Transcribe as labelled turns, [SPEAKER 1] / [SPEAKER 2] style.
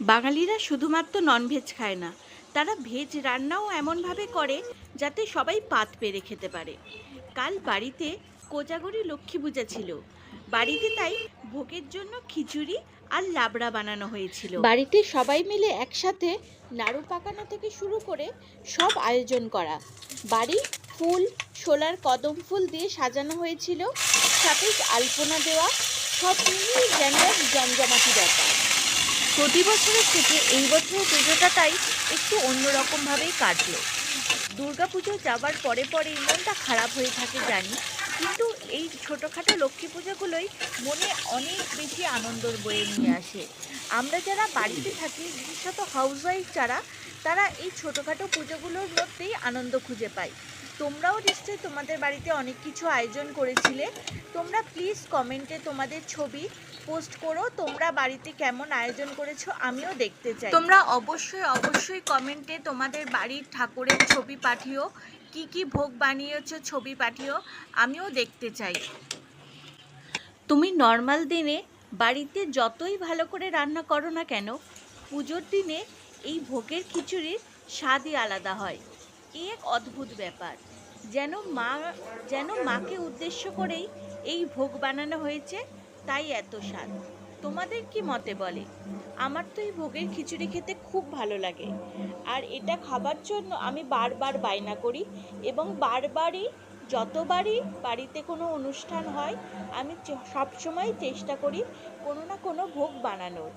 [SPEAKER 1] বাঙালিরা শুধুমাত্র ননভেজ খায় না। তারা ভেজ রান্নাও এমনভাবে করে যাতে সবাই পাত পেরে খেতে পারে। কাল বাড়িতে কোজাগরি লক্ষ্মী পূজা ছিল। বাড়িতে তাই ভোগের জন্য খিচুড়ি আর লাবড়া বানানো হয়েছিল। বাড়িতে সবাই মিলে একসাথে নাড়ু পাকানো থেকে শুরু করে সব আয়োজন করা। বাড়ি ফুল সোলার কদম ফুল দিয়ে সাজানো হয়েছিল। সাথে আলপনা দেওয়া। সব মিলিয়ে যেন জমজমাটি ব্যাপার। প্রতি বছরের থেকে এই বছরের পুজোটা তাই একটু অন্যরকমভাবেই কাটলো। দুর্গা পুজো যাবার পরে পরে মনটা খারাপ হয়ে থাকে জানি, কিন্তু এই ছোটোখাটো লক্ষ্মী পুজোগুলোই মনে অনেক বেশি আনন্দর বয়ে নিয়ে আসে। আমরা যারা বাড়িতে থাকি, বিশেষত হাউসওয়াইফ যারা, তারা এই ছোটোখাটো পুজোগুলোর মধ্যেই আনন্দ খুঁজে পাই তোমরাও নিশ্চয়ই তোমাদের বাড়িতে অনেক কিছু আয়োজন করেছিলে। তোমরা প্লিজ কমেন্টে তোমাদের ছবি পোস্ট করো, তোমরা বাড়িতে কেমন আয়োজন করেছ আমিও দেখতে চাই। তোমরা অবশ্যই অবশ্যই কমেন্টে তোমাদের বাড়ির ঠাকুরের ছবি পাঠিও, কি কি ভোগ বানিয়েছো ছবি পাঠিও, আমিও দেখতে চাই। তুমি নর্মাল দিনে বাড়িতে যতই ভালো করে রান্না করো না কেন, পুজোর দিনে এই ভোগের খিচুড়ির স্বাদই আলাদা হয়। এ এক অদ্ভুত ব্যাপার। যেন মা, যেন মাকে উদ্দেশ্য করেই এই ভোগ বানানো হয়েছে, তাই এত স্বাদ। তোমাদের কি মতে বলে? আমার তো এই ভোগের খিচুড়ি খেতে খুব ভালো লাগে। আর এটা খাবার জন্য আমি বারবার বায়না করি এবং বারবারই, যতবারই বাড়িতে কোনো অনুষ্ঠান হয়, আমি সবসময় চেষ্টা করি কোনো না কোনো ভোগ বানানোর।